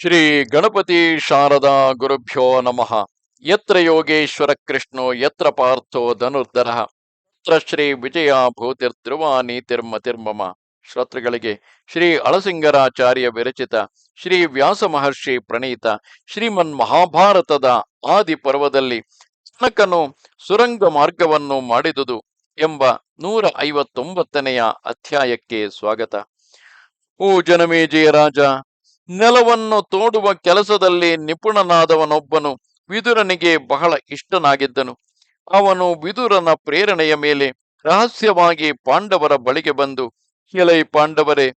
ಶ್ರೀ ಗಣಪತಿ ಶಾರದಾ ಗುರುಭ್ಯೋ ನಮಃ. ಯತ್ರ ಯೋಗೇಶ್ವರ ಕೃಷ್ಣೋ, ಯತ್ರ ಪಾರ್ಥೋ ಧನುರ್ಧರ. ಯತ್ರ ಶ್ರೀ ವಿಜಯ ಭೂತಿರ್ಧ್ರುವ ನೀತಿರ್ಮತಿರ್ಮಮ ಶ್ರೋತೃಗಳಿಗೆ ಶ್ರೀ ಅಳಸಿಂಗರಾಚಾರ್ಯ ವಿರಚಿತ, ಶ್ರೀ ವ್ಯಾಸ ಮಹರ್ಷಿ ಪ್ರಣೀತ, ಶ್ರೀಮನ್ ಮಹಾಭಾರತದ ಆದಿ ಪರ್ವದಲ್ಲಿ ಕನಕನು ಸುರಂಗ ಮಾರ್ಗವನ್ನು ಮಾಡಿದುದು ಎಂಬ ನೂರ ಐವತ್ತೊಂಬತ್ತನೆಯ ಅಧ್ಯಾಯಕ್ಕೆ ಸ್ವಾಗತ. ಓ ಜನಮೇಜಯ ರಾಜ ನೆಲವನ್ನು ತೋಡುವ ಕೆಲಸದಲ್ಲಿ ನಿಪುಣನಾದವನೊಬ್ಬನು ವಿದುರನಿಗೆ ಬಹಳ ಇಷ್ಟನಾಗಿದ್ದನು. ಅವನು ವಿದುರನ ಪ್ರೇರಣೆಯ ಮೇಲೆ ರಹಸ್ಯವಾಗಿ ಪಾಂಡವರ ಬಳಿಗೆ ಬಂದು, ಎಲೈ ಪಾಂಡವರೇ,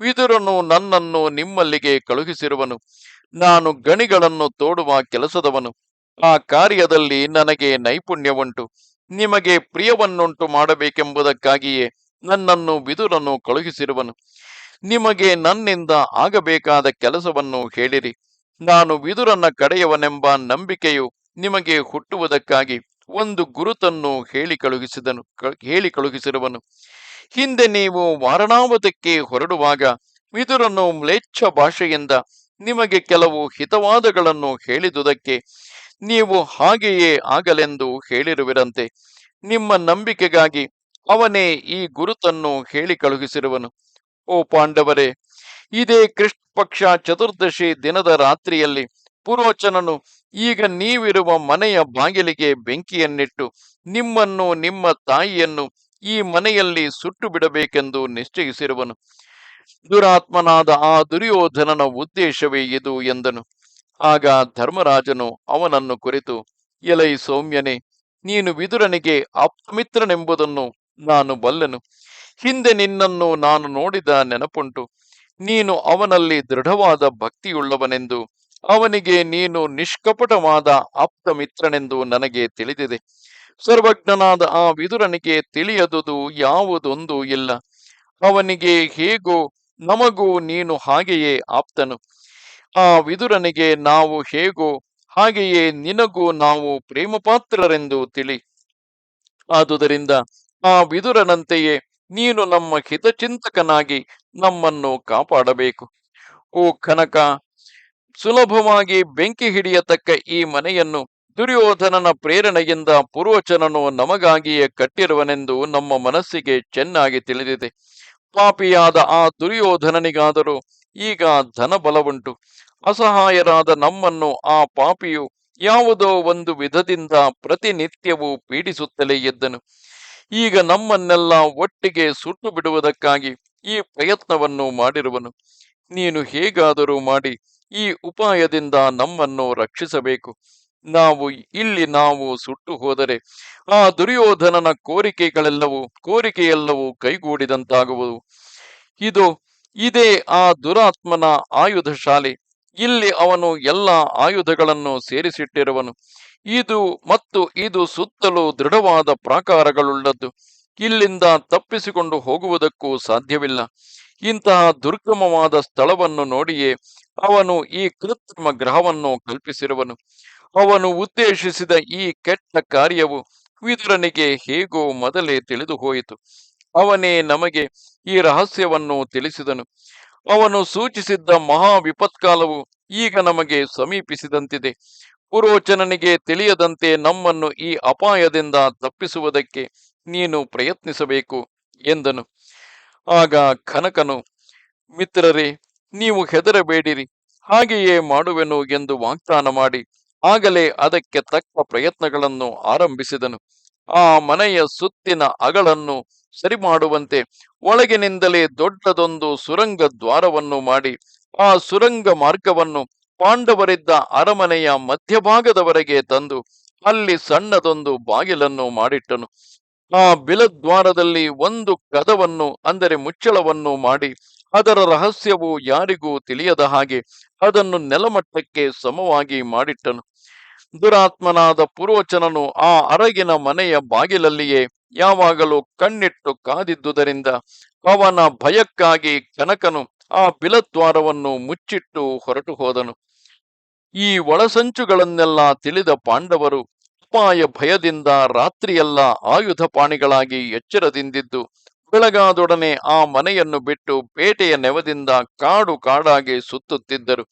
ವಿದುರನು ನನ್ನನ್ನು ನಿಮ್ಮಲ್ಲಿಗೆ ಕಳುಹಿಸಿರುವನು. ನಾನು ಗಣಿಗಳನ್ನು ತೋಡುವ ಕೆಲಸದವನು. ಆ ಕಾರ್ಯದಲ್ಲಿ ನನಗೆ ನೈಪುಣ್ಯವುಂಟು. ನಿಮಗೆ ಪ್ರಿಯವನ್ನುಂಟು ಮಾಡಬೇಕೆಂಬುದಕ್ಕಾಗಿಯೇ ನನ್ನನ್ನು ವಿದುರನು ಕಳುಹಿಸಿರುವನು. ನಿಮಗೆ ನನ್ನಿಂದ ಆಗಬೇಕಾದ ಕೆಲಸವನ್ನು ಹೇಳಿರಿ. ನಾನು ವಿದುರನ ಕಡೆಯವನೆಂಬ ನಂಬಿಕೆಯು ನಿಮಗೆ ಹುಟ್ಟುವುದಕ್ಕಾಗಿ ಒಂದು ಗುರುತನ್ನು ಹೇಳಿ ಕಳುಹಿಸಿದನು ಹೇಳಿ ಕಳುಹಿಸಿರುವನು. ಹಿಂದೆ ನೀವು ವಾರಣಾವತಕ್ಕೆ ಹೊರಡುವಾಗ ವಿದುರನ್ನು ಮ್ಲೇಚ್ಛ ಭಾಷೆಯಿಂದ ನಿಮಗೆ ಕೆಲವು ಹಿತವಾದಗಳನ್ನು ಹೇಳಿದುದಕ್ಕೆ ನೀವು ಹಾಗೆಯೇ ಆಗಲೆಂದು ಹೇಳಿರುವಿರಂತೆ. ನಿಮ್ಮ ನಂಬಿಕೆಗಾಗಿ ಅವನೇ ಈ ಗುರುತನ್ನು ಹೇಳಿ ಕಳುಹಿಸಿರುವನು. ಓ ಪಾಂಡವರೇ, ಇದೇ ಕೃಷ್ಣ ಪಕ್ಷ ಚತುರ್ದಶಿ ದಿನದ ರಾತ್ರಿಯಲ್ಲಿ ಪುರೋಚನನು, ಈಗ ನೀವಿರುವ ಮನೆಯ ಬಾಗಿಲಿಗೆ ಬೆಂಕಿಯನ್ನಿಟ್ಟು, ನಿಮ್ಮನ್ನು, ನಿಮ್ಮ ತಾಯಿಯನ್ನು ಈ ಮನೆಯಲ್ಲಿ ಸುಟ್ಟು ಬಿಡಬೇಕೆಂದು ನಿಶ್ಚಯಿಸಿರುವನು. ದುರಾತ್ಮನಾದ ಆ ದುರ್ಯೋಧನನ ಉದ್ದೇಶವೇ ಇದು ಎಂದನು. ಆಗ ಧರ್ಮರಾಜನು ಅವನನ್ನು ಕುರಿತು, ಎಲೈ ಸೌಮ್ಯನೇ, ನೀನು ವಿದುರನಿಗೆ ಅಪಮಿತ್ರನೆಂಬುದನ್ನು ನಾನು ಬಲ್ಲೆನು. ಹಿಂದೆ ನಿನ್ನನ್ನು ನಾನು ನೋಡಿದ ನೆನಪುಂಟು. ನೀನು ಅವನಲ್ಲಿ ದೃಢವಾದ ಭಕ್ತಿಯುಳ್ಳವನೆಂದು, ಅವನಿಗೆ ನೀನು ನಿಷ್ಕಪಟವಾದ ಆಪ್ತ ಮಿತ್ರನೆಂದು ನನಗೆ ತಿಳಿದಿದೆ. ಸರ್ವಜ್ಞನಾದ ಆ ವಿದುರನಿಗೆ ತಿಳಿಯದುದು ಯಾವುದೊಂದು ಇಲ್ಲ. ಅವನಿಗೆ ಹೇಗೋ ನಮಗೂ ನೀನು ಹಾಗೆಯೇ ಆಪ್ತನು. ಆ ವಿದುರನಿಗೆ ನಾವು ಹೇಗೋ ಹಾಗೆಯೇ ನಿನಗೂ ನಾವು ಪ್ರೇಮಪಾತ್ರರೆಂದು ತಿಳಿ. ಆದುದರಿಂದ ಆ ವಿದುರನಂತೆಯೇ ನೀನು ನಮ್ಮ ಹಿತಚಿಂತಕನಾಗಿ ನಮ್ಮನ್ನು ಕಾಪಾಡಬೇಕು. ಓ ಕನಕ, ಸುಲಭವಾಗಿ ಬೆಂಕಿ ಹಿಡಿಯತಕ್ಕ ಈ ಮನೆಯನ್ನು ದುರ್ಯೋಧನನ ಪ್ರೇರಣೆಯಿಂದ ಪೂರ್ವಚನನು ನಮಗಾಗಿಯೇ ಕಟ್ಟಿರುವನೆಂದು ನಮ್ಮ ಮನಸ್ಸಿಗೆ ಚೆನ್ನಾಗಿ ತಿಳಿದಿದೆ. ಪಾಪಿಯಾದ ಆ ದುರ್ಯೋಧನನಿಗಾದರೂ ಈಗ ಧನಬಲವುಂಟು. ಅಸಹಾಯರಾದ ನಮ್ಮನ್ನು ಆ ಪಾಪಿಯು ಯಾವುದೋ ಒಂದು ವಿಧದಿಂದ ಪ್ರತಿನಿತ್ಯವೂ ಪೀಡಿಸುತ್ತಲೇ ಇದ್ದನು. ಈಗ ನಮ್ಮನ್ನೆಲ್ಲ ಒಟ್ಟಿಗೆ ಸುಟ್ಟು ಬಿಡುವುದಕ್ಕಾಗಿ ಈ ಪ್ರಯತ್ನವನ್ನು ಮಾಡಿರುವನು. ನೀನು ಹೇಗಾದರೂ ಮಾಡಿ, ಈ ಉಪಾಯದಿಂದ ನಮ್ಮನ್ನು ರಕ್ಷಿಸಬೇಕು. ನಾವು ಇಲ್ಲಿ ನಾವು ಸುಟ್ಟು ಹೋದರೆ ಆ ದುರ್ಯೋಧನನ ಕೋರಿಕೆಗಳೆಲ್ಲವೂ, ಕೋರಿಕೆಯೆಲ್ಲವೂ ಕೈಗೂಡಿದಂತಾಗುವುದು. ಇದು ಇದೇ ಆ ದುರಾತ್ಮನ ಆಯುಧ ಶಾಲೆ ಇಲ್ಲಿ ಅವನು ಎಲ್ಲ ಆಯುಧಗಳನ್ನು ಸೇರಿಸಿಟ್ಟಿರುವನು. ಇದು ಮತ್ತು ಇದು ಸುತ್ತಲೂ ದೃಢವಾದ ಪ್ರಾಕಾರಗಳುಳ್ಳದ್ದು. ಇಲ್ಲಿಂದ ತಪ್ಪಿಸಿಕೊಂಡು ಹೋಗುವುದಕ್ಕೂ ಸಾಧ್ಯವಿಲ್ಲ. ಇಂತಹ ದುರ್ಗಮವಾದ ಸ್ಥಳವನ್ನು ನೋಡಿಯೇ ಅವನು ಈ ಕೃತ್ರಿಮ ಗ್ರಹವನ್ನು ಕಲ್ಪಿಸಿರುವನು. ಅವನು ಉದ್ದೇಶಿಸಿದ ಈ ಕೆಟ್ಟ ಕಾರ್ಯವು ವಿದುರನಿಗೆ ಹೇಗೋ ಮೊದಲೇ ತಿಳಿದು ಹೋಯಿತು ಅವನೇ ನಮಗೆ ಈ ರಹಸ್ಯವನ್ನು ತಿಳಿಸಿದನು. ಅವನು ಸೂಚಿಸಿದ್ದ ಮಹಾ ವಿಪತ್ಕಾಲವು ಈಗ ನಮಗೆ ಸಮೀಪಿಸಿದಂತಿದೆ. ಪುರೋಚನನಿಗೆ ತಿಳಿಯದಂತೆ ನಮ್ಮನ್ನು ಈ ಅಪಾಯದಿಂದ ತಪ್ಪಿಸುವುದಕ್ಕೆ ನೀನು ಪ್ರಯತ್ನಿಸಬೇಕು, ಎಂದನು. ಆಗ ಕನಕನು ಮಿತ್ರರೇ, ನೀವು ಹೆದರಬೇಡಿರಿ, ಹಾಗೆಯೇ ಮಾಡುವೆನು ಎಂದು ವಾಗ್ದಾನ ಮಾಡಿ, ಆಗಲೇ ಅದಕ್ಕೆ ತಕ್ಕ ಪ್ರಯತ್ನಗಳನ್ನು ಆರಂಭಿಸಿದನು. ಆ ಮನೆಯ ಸುತ್ತಿನ ಅಗಳನ್ನು ಸರಿ ಮಾಡುವಂತೆ ಒಳಗಿನಿಂದಲೇ ದೊಡ್ಡದೊಂದು ಸುರಂಗ ದ್ವಾರವನ್ನು ಮಾಡಿ ಆ ಸುರಂಗ ಮಾರ್ಗವನ್ನು ಪಾಂಡವರಿದ್ದ ಅರಮನೆಯ ಮಧ್ಯಭಾಗದವರೆಗೆ ತಂದು ಅಲ್ಲಿ ಸಣ್ಣದೊಂದು ಬಾಗಿಲನ್ನು ಮಾಡಿಟ್ಟನು. ಆ ಬಿಲದ್ವಾರದಲ್ಲಿ ಒಂದು ಕದವನ್ನು ಅಂದರೆ ಮುಚ್ಚಳವನ್ನು ಮಾಡಿ ಅದರ ರಹಸ್ಯವು ಯಾರಿಗೂ ತಿಳಿಯದ ಹಾಗೆ ಅದನ್ನು ನೆಲಮಟ್ಟಕ್ಕೆ ಸಮವಾಗಿ ಮಾಡಿಟ್ಟನು. ದುರಾತ್ಮನಾದ ಪುರೋಚನನು ಆ ಅರಗಿನ ಮನೆಯ ಬಾಗಿಲಲ್ಲಿಯೇ ಯಾವಾಗಲೂ ಕಣ್ಣಿಟ್ಟು ಕಾದಿದ್ದುದರಿಂದ ಅವನ ಭಯಕ್ಕಾಗಿ ಕನಕನು ಆ ಬಿಲದ್ವಾರವನ್ನು ಮುಚ್ಚಿಟ್ಟು ಹೊರಟು ಹೋದನು. ಈ ಒಳಸಂಚುಗಳನ್ನೆಲ್ಲ ತಿಳಿದ ಪಾಂಡವರು ಅಪಾಯ ಭಯದಿಂದ ರಾತ್ರಿಯೆಲ್ಲ ಆಯುಧ ಪಾಣಿಗಳಾಗಿ ಎಚ್ಚರದಿಂದಿದ್ದು, ಬೆಳಗಾದೊಡನೆ ಆ ಮನೆಯನ್ನು ಬಿಟ್ಟು ಪೇಟೆಯ ನೆವದಿಂದ ಕಾಡು ಕಾಡಾಗಿ ಸುತ್ತುತ್ತಿದ್ದರು.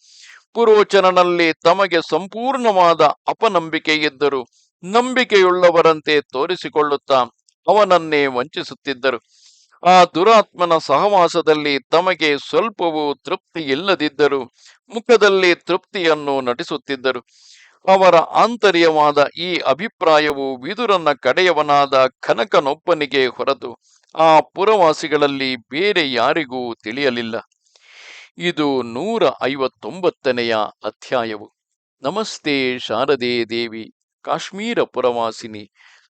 ಪುರೋಚನನಲ್ಲಿ ತಮಗೆ ಸಂಪೂರ್ಣವಾದ ಅಪನಂಬಿಕೆ ಇದ್ದರು ನಂಬಿಕೆಯುಳ್ಳವರಂತೆ ತೋರಿಸಿಕೊಳ್ಳುತ್ತಾ ಅವನನ್ನೇ ವಂಚಿಸುತ್ತಿದ್ದರು. ಆ ದುರಾತ್ಮನ ಸಹವಾಸದಲ್ಲಿ ತಮಗೆ ಸ್ವಲ್ಪವೂ ತೃಪ್ತಿ ಇಲ್ಲದಿದ್ದರು ಮುಖದಲ್ಲಿ ತೃಪ್ತಿಯನ್ನು ನಟಿಸುತ್ತಿದ್ದರು. ಅವರ ಆಂತರ್ಯವಾದ ಈ ಅಭಿಪ್ರಾಯವು ವಿದುರನ ಕಡೆಯವನಾದ ಕನಕನೊಬ್ಬನಿಗೆ ಹೊರತು ಆ ಪುರವಾಸಿಗಳಲ್ಲಿ ಬೇರೆ ಯಾರಿಗೂ ತಿಳಿಯಲಿಲ್ಲ. ಇದು ನೂರ ಐವತ್ತೊಂಬತ್ತನೆಯ ಅಧ್ಯಾಯವು. ನಮಸ್ತೆ ಶಾರದೆ ದೇವಿ, ಕಾಶ್ಮೀರ ಪುರವಾಸಿನಿ.